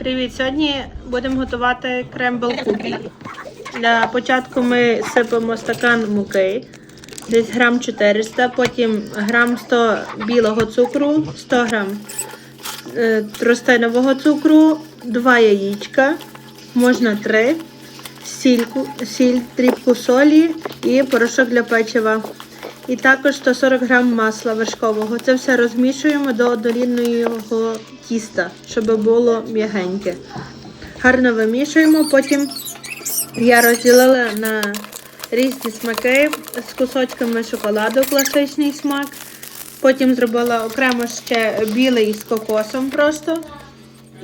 Привіт! Сьогодні будемо готувати крембл кукі. Для початку ми сипемо стакан муки, десь грам 400, потім грам 100 білого цукру, 100 грам е, тростинового цукру, 2 яєчка, можна 3, сільку, сіль, дрібку солі і порошок для печива. І також 140 грам масла вершкового. Це все розмішуємо до однорідного тіста, щоб було м'ягеньке. Гарно вимішуємо, потім я розділила на різні смаки з кусочками шоколаду, класичний смак. Потім зробила окремо ще білий з кокосом просто.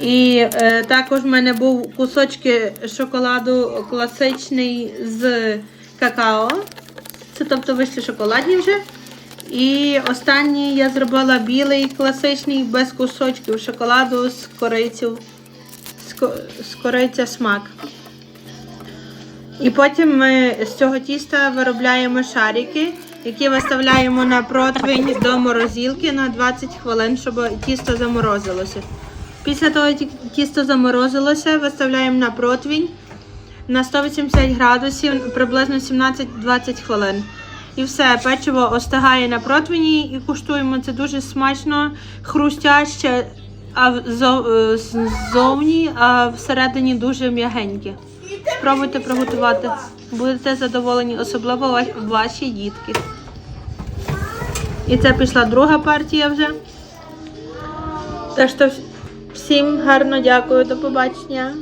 І е, також в мене був кусочки шоколаду класичний з какао. Це тобто вище шоколадні вже. І останній я зробила білий класичний без кусочків шоколаду з корицю, з, кориця смак. І потім ми з цього тіста виробляємо шарики, які виставляємо на противень до морозилки на 20 хвилин, щоб тісто заморозилося. Після того, як тісто заморозилося, виставляємо на противень на 180 градусів приблизно 17-20 хвилин. І все, печиво остигає на противні і куштуємо. Це дуже смачно, хрустяще, а е, ззовні, а всередині дуже м'ягеньке. Спробуйте приготувати. Будете задоволені, особливо ваші дітки. І це пішла друга партія вже. Так що всім гарно дякую, до побачення.